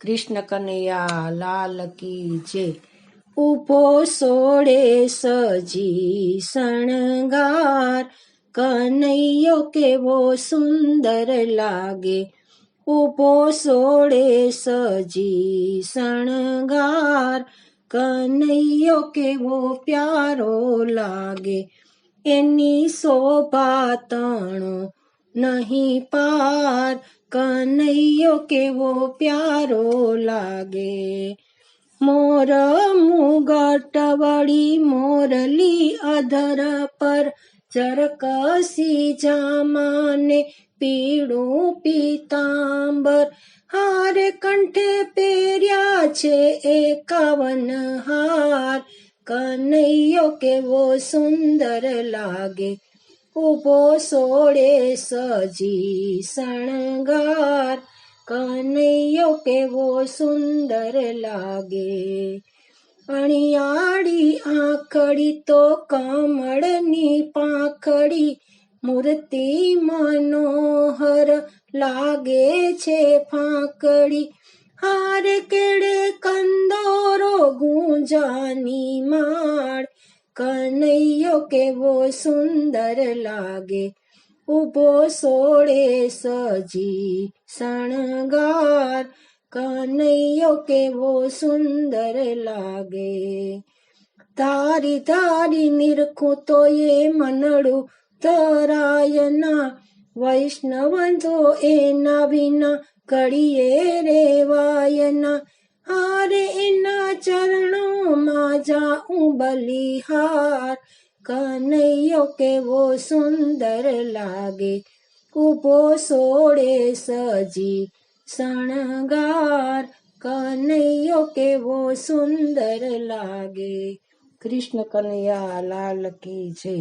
કૃષ્ણ કનૈયા, લાલ કી જય. ઊભો સોડે સજી શણગાર. કનૈયો કેવો સુંદર લાગે. ઊભો સોડે સજી શણગાર. કનૈયો કેવો પ્યારો લાગે. એની શોભા તણો નહીં પાર. કનૈયો કેવો પ્યારો લાગે. મોર મુગટ વળી મોરલી અધર પર ચરકસી જામાને પીળું પીતાંબર. હારે કંઠે પહેર્યા છે એકાવન હાર. કનૈયો કેવો સુંદર લાગે. ઊભો સોડે સજી શણગાર. કનૈયો કેવો સુંદર લાગે. અણિયાળી આંખડી તો કમળની પાંખડી. મૂર્તિ મનોહર લાગે છે ફાંકડી. હાર કેડે કંદોરો ગુંજાની કનૈયો કેવો સુંદર લાગે. ઊભો સોળે સજી શણગાર. કનૈયો કેવો સુંદર લાગે. તારી તારી નિરખું તો એ મનડું તરાયના. વૈષ્ણવ તો એના વિના કડીએ રેવાયના. હારે એના ચરણોમાં જાઉં બલિહાર કનૈયો કેવો સુંદર લાગે ઊભો સોડે સજી શણગાર કનૈયો કેવો સુંદર લાગે કૃષ્ણ કનૈયા લાલ કી જય